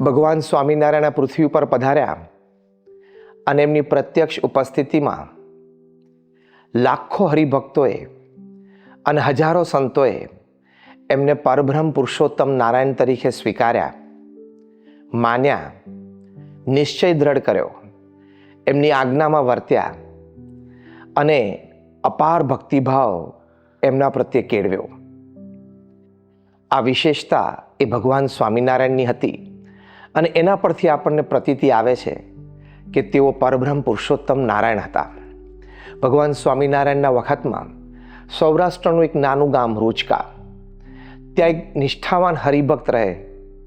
ભગવાન સ્વામિનારાયણ પૃથ્વી ઉપર પધાર્યા અને એમની પ્રત્યક્ષ ઉપસ્થિતિમાં લાખો હરિભક્તોએ અને હજારો સંતોએ એમને પરબ્રહ્મ પુરુષોત્તમ નારાયણ તરીકે સ્વીકાર્યા, માન્યા, નિશ્ચય દ્રઢ કર્યો, એમની આજ્ઞામાં વર્ત્યા અને અપાર ભક્તિભાવ એમના પ્રત્યે કેળવ્યો. આ વિશેષતા એ ભગવાન સ્વામિનારાયણની હતી. અને એના પરથી આપણને પ્રતીતિ આવે છે કે તેઓ પરબ્રહ્મ પુરુષોત્તમ નારાયણ હતા. ભગવાન સ્વામિનારાયણના વખતમાં સૌરાષ્ટ્રનું એક નાનું ગામ રોચકા. ત્યાં એક નિષ્ઠાવાન હરિભક્ત રહે,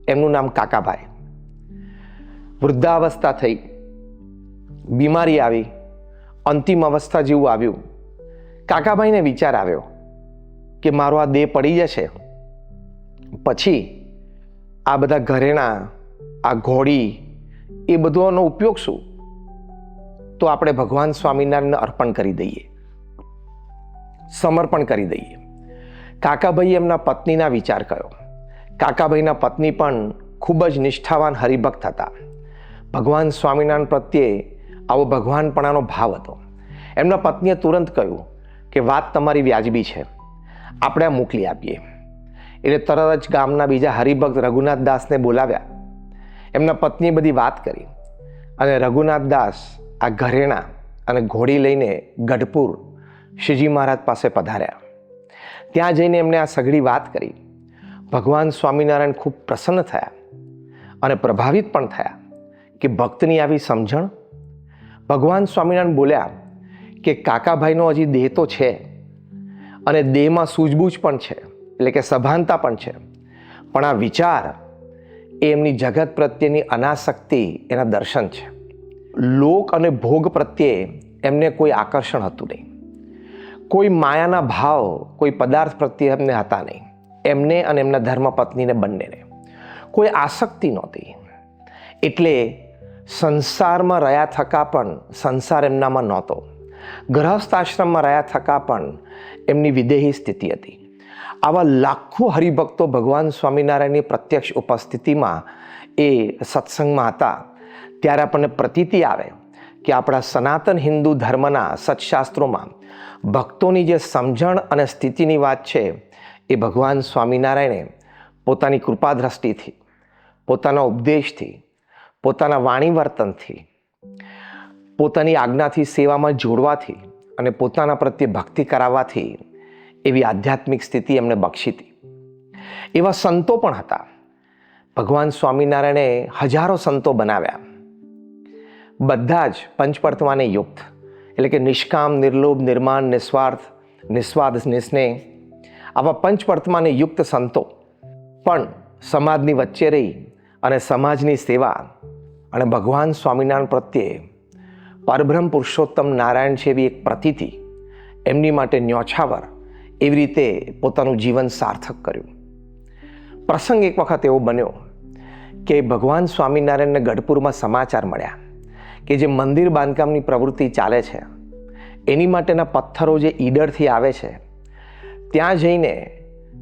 એમનું નામ કાકાભાઈ. વૃદ્ધાવસ્થા થઈ. બીમારી આવી. અંતિમ અવસ્થા જેવું આવ્યું. કાકાભાઈને વિચાર આવ્યો કે મારો આ દેહ પડી જશે. પછી આ બધા ઘરેણા આ ઘોડી એ બધોનો ઉપયોગ શું? તો આપણે ભગવાન સ્વામિનારાયણને અર્પણ કરી દઈએ. સમર્પણ કરી દઈએ. કાકાભાઈ એમના પત્નીના વિચાર કર્યો. કાકાભાઈના પત્ની પણ ખૂબ જ નિષ્ઠાવાન હરિભક્ત હતા. ભગવાન સ્વામિનારાયણ પ્રત્યે આવો ભગવાનપણાનો ભાવ હતો. એમના પત્નીએ તુરંત કહ્યું કે વાત તમારી વ્યાજબી છે. આપણે મોકલી આપીએ. એટલે તરત જ ગામના બીજા હરિભક્ત રઘુનાથ દાસને બોલાવ્યા. એમના પત્ની બધી વાત કરી. અને રઘુનાથ દાસ આ ઘરેણા અને ઘોડી લઈને ગઢપુર શ્રીજી મહારાજ પાસે પધાર્યા. ત્યાં જઈને એમને આ સઘળી વાત કરી. ભગવાન સ્વામિનારાયણ ખૂબ પ્રસન્ન થયા અને પ્રભાવિત પણ થયા કે ભક્તની આવી સમજણ. ભગવાન સ્વામિનારાયણ બોલ્યા કે કાકાભાઈનો હજી દેહ તો છે અને દેહમાં સૂઝબૂઝ પણ છે, એટલે કે સભાનતા પણ છે. પણ આ વિચાર એ એમની જગત પ્રત્યેની અનાસક્તિ એના દર્શન છે. લોક અને ભોગ પ્રત્યે એમને કોઈ આકર્ષણ હતું નહીં. કોઈ માયાના ભાવ, કોઈ પદાર્થ પ્રત્યે એમને હતા નહીં. એમને અને એમના ધર્મપત્નીને બંનેને કોઈ આસક્તિ નહોતી. એટલે સંસારમાં રહ્યા થકા પણ સંસાર એમનામાં નહોતો. ગ્રહસ્થ આશ્રમમાં રહ્યા થકા પણ એમની વિદેહી સ્થિતિ હતી. આવા લાખો હરિભક્તો ભગવાન સ્વામિનારાયણની પ્રત્યક્ષ ઉપસ્થિતિમાં એ સત્સંગમાં હતા. ત્યારે આપણને પ્રતીતિ આવે કે આપણા સનાતન હિન્દુ ધર્મના સત્શાસ્ત્રોમાં ભક્તોની જે સમજણ અને સ્થિતિની વાત છે, એ ભગવાન સ્વામિનારાયણે પોતાની કૃપા દ્રષ્ટિથી પોતાના ઉપદેશથી, પોતાના વાણીવર્તનથી પોતાની આજ્ઞાથી સેવામાં જોડવાથી અને પોતાના પ્રત્યે ભક્તિ કરાવવાથી એવી આધ્યાત્મિક સ્થિતિ એમને બક્ષી હતી. એવા સંતો પણ હતા. ભગવાન સ્વામિનારાયણે હજારો સંતો બનાવ્યા. બધા જ પંચપર્તવાને યુક્ત. એટલે કે નિષ્કામ, નિર્લોભ, નિર્માણ, નિસ્વાર્થ, નિસ્વાદ, નિસ્નેહ આવા પંચપર્તમાને યુક્ત સંતો. પણ સમાજની વચ્ચે રહી અને સમાજની સેવા અને ભગવાન સ્વામિનારાયણ પ્રત્યે પરબ્રહ્મ પુરુષોત્તમ નારાયણ છે એવી એક પ્રતિથી એમની માટે ન્યોછાવર એવી રીતે પોતાનું જીવન સાર્થક કર્યું. પ્રસંગ એક વખત એવો બન્યો કે ભગવાન સ્વામિનારાયણને ગઢપુરમાં સમાચાર મળ્યા કે જે મંદિર બાંધકામની પ્રવૃત્તિ ચાલે છે, એની માટેના પથ્થરો જે ઈડરથી આવે છે, ત્યાં જઈને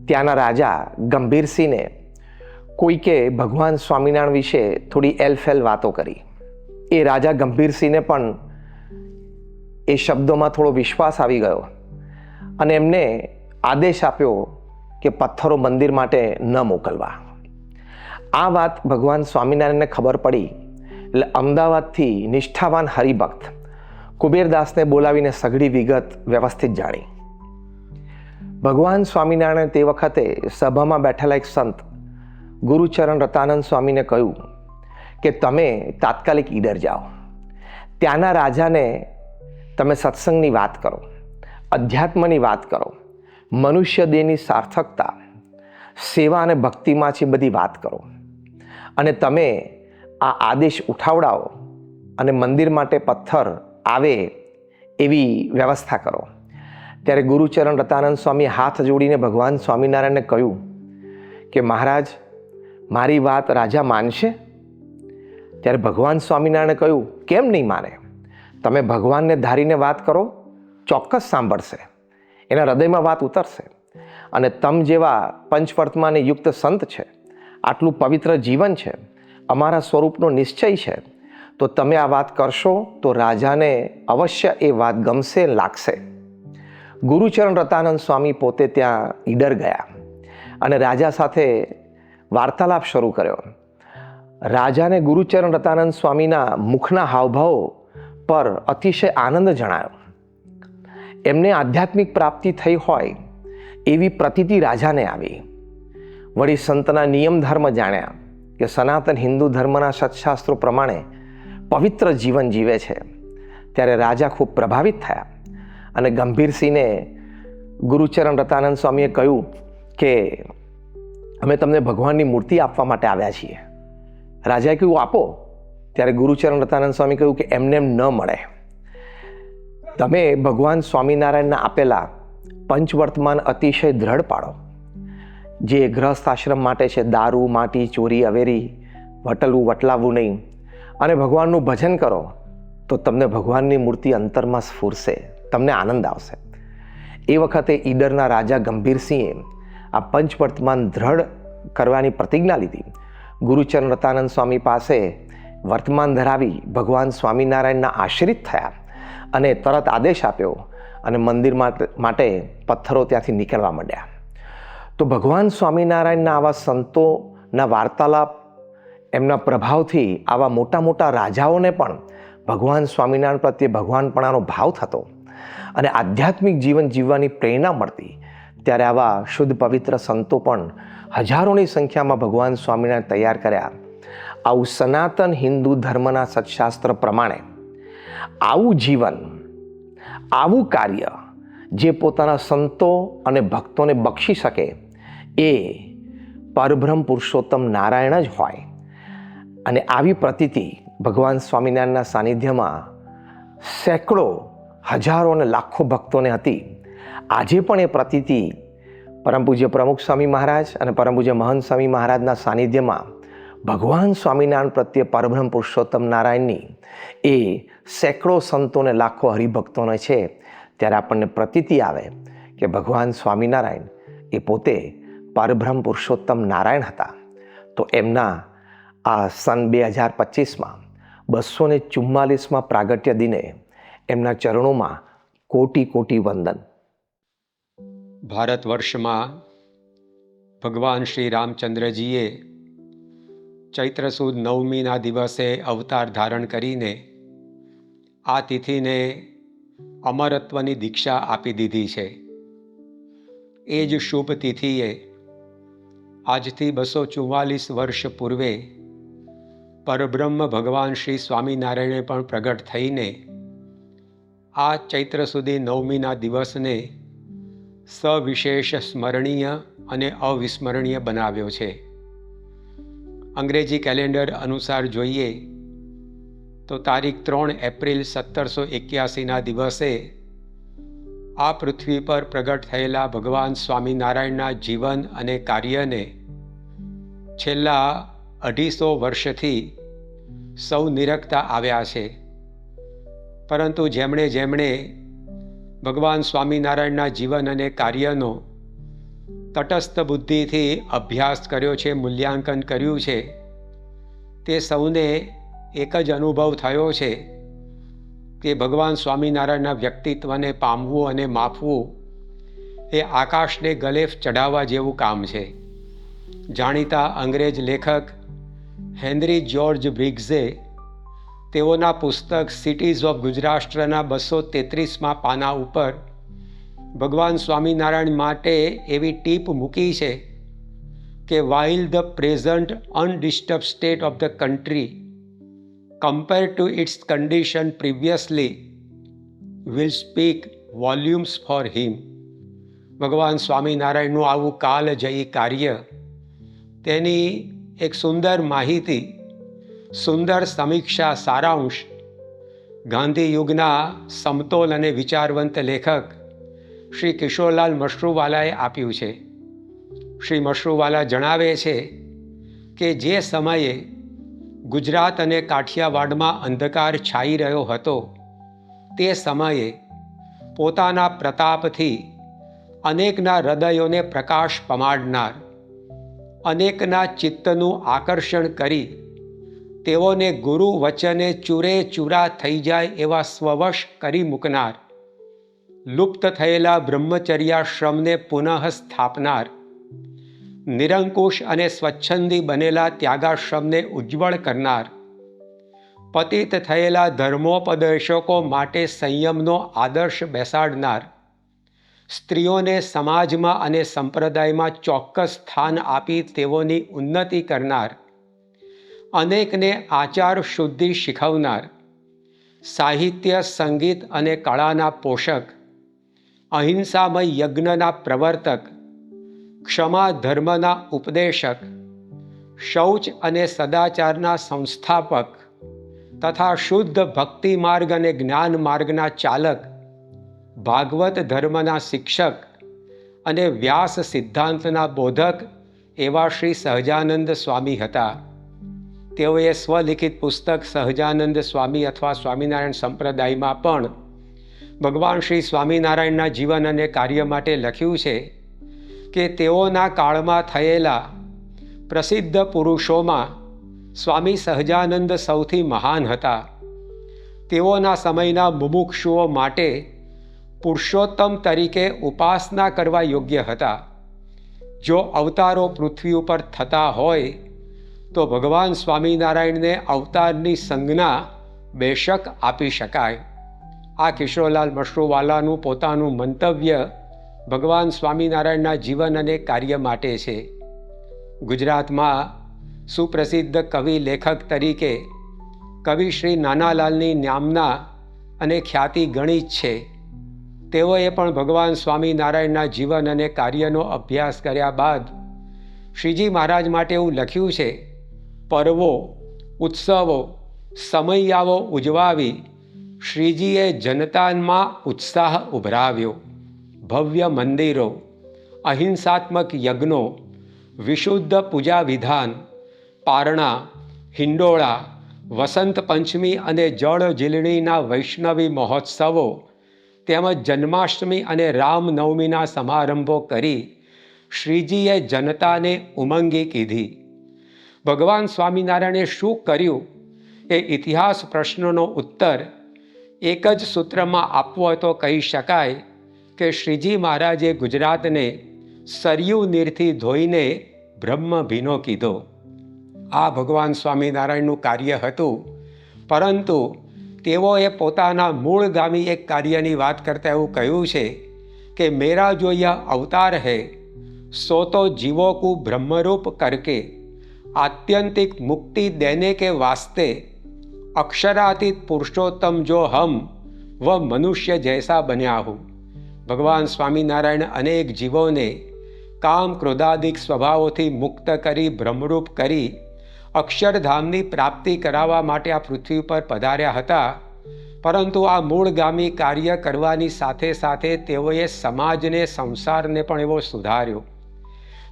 ત્યાંના રાજા ગંભીરસિંહને કોઈકે ભગવાન સ્વામિનારાયણ વિશે થોડી એલફેલ વાતો કરી. એ રાજા ગંભીરસિંહને પણ એ શબ્દોમાં થોડો વિશ્વાસ આવી ગયો. અને એમને આદેશ આપ્યો કે પથ્થરો મંદિર માટે ન મોકલવા. આ વાત ભગવાન સ્વામિનારાયણને ખબર પડી. એટલે અમદાવાદથી નિષ્ઠાવાન હરિભક્ત કુબેરદાસને બોલાવીને સઘળી વિગત વ્યવસ્થિત જાણી. ભગવાન સ્વામિનારાયણ તે વખતે સભામાં બેઠેલા એક સંત, ગુરુચરણ રતાનંદ સ્વામીને કહ્યું કે, તમે તાત્કાલિક ઈડર જાઓ. ત્યાંના રાજાને તમે સત્સંગની વાત કરો. અધ્યાત્મની વાત કરો. મનુષ્ય દેહની સાર્થકતા, સેવા અને ભક્તિમાં છે બધી વાત કરો. અને તમે આ આદેશ ઉઠાવડાવો અને મંદિર માટે પથ્થર આવે એવી વ્યવસ્થા કરો. ત્યારે ગુરુચરણ રતાનંદ સ્વામી હાથ જોડીને ભગવાન સ્વામિનારાયણને કહ્યું કે, મહારાજ, મારી વાત રાજા માનશે? ત્યારે ભગવાન સ્વામિનારાયણે કહ્યું, કેમ નહીં માને? તમે ભગવાનને ધારીને વાત કરો ચોક્કસ સાંભળશે. એના હૃદયમાં વાત ઉતરશે. અને તમ જેવા પંચવર્તમાને યુક્ત સંત છે, આટલું પવિત્ર જીવન છે, અમારા સ્વરૂપનો નિશ્ચય છે, તો તમે આ વાત કરશો તો રાજાને અવશ્ય એ વાત ગમશે, લાગશે. ગુરુચરણ રતાનંદ સ્વામી પોતે ત્યાં ઈડર ગયા અને રાજા સાથે વાર્તાલાપ શરૂ કર્યો. રાજાને ગુરુચરણ રતાનંદ સ્વામીના મુખના હાવભાવ પર અતિશય આનંદ જણાયો. એમને આધ્યાત્મિક પ્રાપ્તિ થઈ હોય એવી પ્રતીતિ રાજાને આવી. વળી સંતના નિયમ ધર્મ જાણ્યા કે સનાતન હિન્દુ ધર્મના સત્શાસ્ત્રો પ્રમાણે પવિત્ર જીવન જીવે છે. ત્યારે રાજા ખૂબ પ્રભાવિત થયા અને ગંભીરસિંહને ગુરુચરણ રતાનંદ સ્વામીએ કહ્યું કે, અમે તમને ભગવાનની મૂર્તિ આપવા માટે આવ્યા છીએ. રાજાએ કહ્યું, આપો. ત્યારે ગુરુચરણ રતાનંદ સ્વામી કહ્યું કે, એમને એમ ન મળે. તમે ભગવાન સ્વામિનારાયણના આપેલા પંચવર્તમાન અતિશય દ્રઢ પાડો. જે ગ્રહસ્થ આશ્રમ માટે છે, દારૂ, માટી, ચોરી, અવેરી વટલવું વટલાવવું નહીં, અને ભગવાનનું ભજન કરો, તો તમને ભગવાનની મૂર્તિ અંતરમાં સ્ફૂરશે, તમને આનંદ આવશે. એ વખતે ઈડરના રાજા ગંભીરસિંહે આ પંચવર્તમાન દ્રઢ કરવાની પ્રતિજ્ઞા લીધી. ગુરુચરણ રતાનંદ સ્વામી પાસે વર્તમાન ધરાવી ભગવાન સ્વામિનારાયણના આશ્રિત થયા. અને તરત આદેશ આપ્યો અને મંદિર માટે પથ્થરો ત્યાંથી નીકળવા માંડ્યા. તો ભગવાન સ્વામિનારાયણના આવા સંતોના વાર્તાલાપ, એમના પ્રભાવથી આવા મોટા મોટા રાજાઓને પણ ભગવાન સ્વામિનારાયણ પ્રત્યે ભગવાનપણાનો ભાવ થતો અને આધ્યાત્મિક જીવન જીવવાની પ્રેરણા મળતી, ત્યારે આવા શુદ્ધ પવિત્ર સંતો પણ હજારોની સંખ્યામાં ભગવાન સ્વામિનારાયણ તૈયાર કર્યા. આવું સનાતન હિન્દુ ધર્મના સત્શાસ્ત્ર પ્રમાણે આવું જીવન, આવું કાર્ય જે પોતાના સંતો અને ભક્તોને બક્ષી શકે, એ પરબ્રહ્મ પુરુષોત્તમ નારાયણ જ હોય. અને આવી પ્રતીતિ ભગવાન સ્વામિનારાયણના સાનિધ્યમાં સેંકડો, હજારો અને લાખો ભક્તોને હતી. આજે પણ એ પ્રતીતિ પરમ પૂજ્ય પ્રમુખ સ્વામી મહારાજ અને પરમ પૂજ્ય મહંત સ્વામી મહારાજના સાનિધ્યમાં ભગવાન સ્વામિનારાયણ પ્રત્યે પરબ્રહ્મ પુરુષોત્તમ નારાયણની એ સેંકડો સંતોને લાખો હરિભક્તોને છે, ત્યારે આપણને પ્રતીતિ આવે કે ભગવાન સ્વામિનારાયણ એ પોતે પરબ્રહ્મ પુરુષોત્તમ નારાયણ હતા. તો એમના આ સન બે હજાર પચીસમાં, બસો ને ચુમ્માલીસમાં પ્રાગટ્ય દિને એમના ચરણોમાં કોટી કોટી વંદન. ભારત વર્ષમાં ભગવાન શ્રી રામચંદ્રજીએ ચૈત્ર સુદ નવમીના દિવસે અવતાર ધારણ કરીને આ તિથિને અમરત્વની દીક્ષા આપી દીધી છે. એ જ શુભ તિથિએ આજથી બસો ચુમ્માલીસ વર્ષ પૂર્વે પરબ્રહ્મ ભગવાન શ્રી સ્વામિનારાયણે પણ પ્રગટ થઈને આ ચૈત્ર સુધી નવમીના દિવસને સવિશેષ સ્મરણીય અને અવિસ્મરણીય બનાવ્યો છે. અંગ્રેજી કેલેન્ડર અનુસાર જોઈએ તો તારીખ ત્રણ એપ્રિલ સત્તરસો એક્યાસીના દિવસે આ પૃથ્વી પર પ્રગટ થયેલા ભગવાન સ્વામિનારાયણના જીવન અને કાર્યને છેલ્લા અઢીસો વર્ષથી સૌ નિરખતા આવ્યા છે. પરંતુ જેમણે જેમણે ભગવાન સ્વામિનારાયણના જીવન અને કાર્યનો તટસ્થ બુદ્ધિથી અભ્યાસ કર્યો છે, મૂલ્યાંકન કર્યું છે. તે સૌને એક જ અનુભવ થયો છે કે ભગવાન સ્વામિનારાયણના વ્યક્તિત્વને પામવું અને માપવું એ આકાશને ગલેફ ચઢાવવા જેવું કામ છે. જાણીતા અંગ્રેજ લેખક હેનરી જ્યોર્જ બ્રિગ્ઝે તેઓના પુસ્તક સિટીઝ ઓફ ગુજરાષ્ટ્રના બસો તેત્રીસમાં પાના ઉપર ભગવાન સ્વામિનારાયણ માટે એવી ટીપ મૂકી છે કે while the present undisturbed state of the country compare to its condition previously will speak volumes for him Bhagwan સ્વામિનારાયણનું આવું કાલજયી કાર્ય તેની એક સુંદર માહિતી, સુંદર સમીક્ષા સારાંશ ગાંધી યુગના સમતોલ અને વિચારવંત લેખક શ્રી કિશોરલાલ મશરૂવાલાએ આપ્યું છે. શ્રી મશરૂવાલા જણાવે છે કે જે સમયે ગુજરાત અને કાઠિયાવાડમાં અંધકાર છાઈ રહ્યો હતો, તે સમયે પોતાના પ્રતાપથી અનેકના હૃદયોને પ્રકાશ પમાડનાર, અનેકના ચિત્તનું આકર્ષણ કરી તેઓને ગુરુ વચને ચૂરે ચૂરા થઈ જાય એવા સ્વવશ કરી મૂકનાર લુપ્ત થયેલા બ્રહ્મચર્યાશ્રમને પુનઃ સ્થાપનાર. નિરંકુશ અને સ્વચ્છંદી બનેલા ત્યાગાશ્રમને ઉજ્જવળ કરનાર. પતિત થયેલા ધર્મોપદેશકો માટે સંયમનો આદર્શ બેસાડનાર. સ્ત્રીઓને સમાજમાં અને સંપ્રદાયમાં ચોક્કસ સ્થાન આપી તેઓની ઉન્નતિ કરનાર. અનેકને આચાર શુદ્ધિ શીખવનાર. સાહિત્ય, સંગીત અને કળાના પોષક અહિંસામય યજ્ઞના પ્રવર્તક, ક્ષમા ધર્મના ઉપદેશક, શૌચ અને સદાચારના સંસ્થાપક તથા શુદ્ધ ભક્તિ માર્ગ અને જ્ઞાન માર્ગના ચાલક, ભાગવત ધર્મના શિક્ષક અને વ્યાસ સિદ્ધાંતના બોધક એવા શ્રી સહજાનંદ સ્વામી હતા. તેઓએ સ્વલિખિત પુસ્તક સહજાનંદ સ્વામી અથવા સ્વામિનારાયણ સંપ્રદાયમાં પણ ભગવાન શ્રી સ્વામિનારાયણના જીવન અને કાર્ય માટે લખ્યું છે કે તેઓના કાળમાં થયેલા પ્રસિદ્ધ પુરુષોમાં સ્વામી સહજાનંદ સૌથી મહાન હતા. તેઓના સમયના મુમુક્ષુઓ માટે પુરુષોત્તમ તરીકે ઉપાસના કરવા યોગ્ય હતા. જો અવતારો પૃથ્વી ઉપર થતા હોય, તો ભગવાન સ્વામિનારાયણને અવતારની સંજ્ઞા બેશક આપી શકાય. આ કિશોરલાલ મશરૂવાલાનું પોતાનું મંતવ્ય ભગવાન સ્વામિનારાયણના જીવન અને કાર્ય માટે છે. ગુજરાતમાં સુપ્રસિદ્ધ કવિ લેખક તરીકે કવિ શ્રી નાનાલાલની નામના અને ખ્યાતિ ગણિત છે. તેઓએ પણ ભગવાન સ્વામિનારાયણના જીવન અને કાર્યનો અભ્યાસ કર્યા બાદ શ્રીજી મહારાજ માટે એવું લખ્યું છે, પર્વો, ઉત્સવો સમયાવો ઉજવાવી શ્રીજીએ જનતામાં ઉત્સાહ ઉભરાવ્યો. ભવ્ય મંદિરો, અહિંસાત્મક યજ્ઞો, વિશુદ્ધ પૂજા વિધાન, પારણા, હિંડોળા, વસંત પંચમી અને જળ ઝીલણીના વૈષ્ણવી મહોત્સવો, તેમજ જન્માષ્ટમી અને રામનવમીના સમારંભો કરી શ્રીજીએ જનતાને ઉમંગી કીધી. ભગવાન સ્વામિનારાયણે શું કર્યું? એ ઇતિહાસ પ્રશ્નનો ઉત્તર એક જ સૂત્રમાં આપવો તો કહી શકાય કે શ્રીજી મહારાજે ગુજરાતને સરયુ નીરથી ધોઈને બ્રહ્મ ભીનો કીધો. આ ભગવાન સ્વામિનારાયણનું કાર્ય હતું, પરંતુ તેઓએ પોતાના મૂળ ગામી એક કાર્યની વાત કરતાં એવું કહ્યું છે કે મેરા જોયા અવતાર હે, સો તો જીવો કુ બ્રહ્મરૂપ કરકે આત્યંતિક મુક્તિ દેને કે વાસ્તે અક્ષરાતીત પુરુષોત્તમ જો હમ, વ મનુષ્ય જૈસા બન્યા હું ભગવાન સ્વામિનારાયણ અનેક જીવોને કામ ક્રોધાદિક સ્વભાવોથી મુક્ત કરી ભ્રમરૂપ કરી, અક્ષરધામની પ્રાપ્તિ કરાવવા માટે આ પૃથ્વી પર પધાર્યા હતા. પરંતુ આ મૂળગામી કાર્ય કરવાની સાથે સાથે તેઓએ સમાજને, સંસારને પણ એવો સુધાર્યો.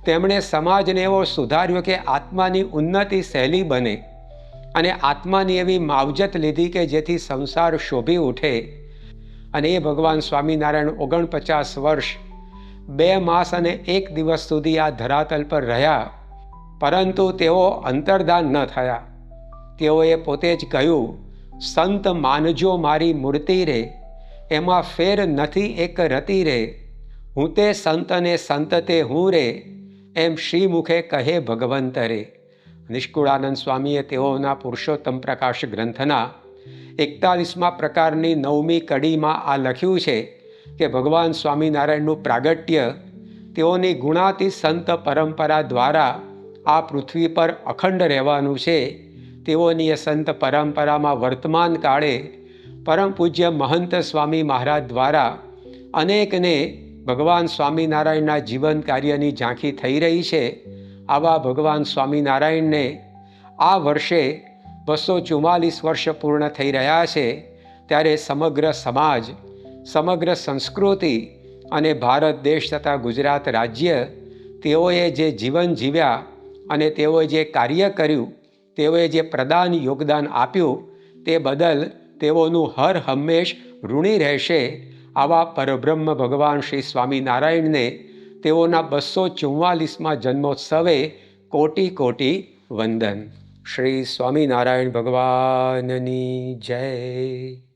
તેમણે સમાજને એવો સુધાર્યો કે આત્માની ઉન્નતિ સહેલી બને. અને આત્માની એવી માવજત લીધી કે જેથી સંસાર શોભી ઉઠે. અને એ ભગવાન સ્વામિનારાયણ ઓગણપચાસ વર્ષ બે માસ અને એક દિવસ સુધી આ ધરાતલ પર રહ્યા. પરંતુ તેઓ અંતર્ધાન ન થયા. તેઓએ પોતે જ કહ્યું, સંત માનજો મારી મૂર્તિ રે, એમાં ફેર નથી એક રતી રે. હું તે સંતને સંત તે હું રે, એમ શ્રી મુખે કહે ભગવંત રે. નિષ્કુળાનંદ સ્વામીએ તેઓના પુરુષોત્તમ પ્રકાશ ગ્રંથના એકતાલીસમાં પ્રકારની નવમી કડીમાં આ લખ્યું છે કે ભગવાન સ્વામિનારાયણનું પ્રાગટ્ય તેઓની ગુણાતી સંત પરંપરા દ્વારા આ પૃથ્વી પર અખંડ રહેવાનું છે. તેઓની એ સંત પરંપરામાં વર્તમાન કાળે પરમ પૂજ્ય મહંત સ્વામી મહારાજ દ્વારા અનેકને ભગવાન સ્વામિનારાયણના જીવન કાર્યની ઝાંખી થઈ રહી છે. આવા ભગવાન સ્વામિનારાયણને આ વર્ષે બસો ચુમ્માલીસ વર્ષ પૂર્ણ થઈ રહ્યા છે, ત્યારે સમગ્ર સમાજ, સમગ્ર સંસ્કૃતિ અને ભારત દેશ તથા ગુજરાત રાજ્ય તેઓએ જે જીવન જીવ્યા અને તેઓએ જે કાર્ય કર્યું, તેઓએ જે પ્રદાન યોગદાન આપ્યું, તે બદલ તેઓનું હર હંમેશ ઋણી રહેશે. આવા પરબ્રહ્મ ભગવાન શ્રી સ્વામિનારાયણને તેઓના બસો ચુમ્માલીસમાં જન્મોત્સવે કોટી કોટી વંદન. શ્રી સ્વામિનારાયણ ભગવાનની જય.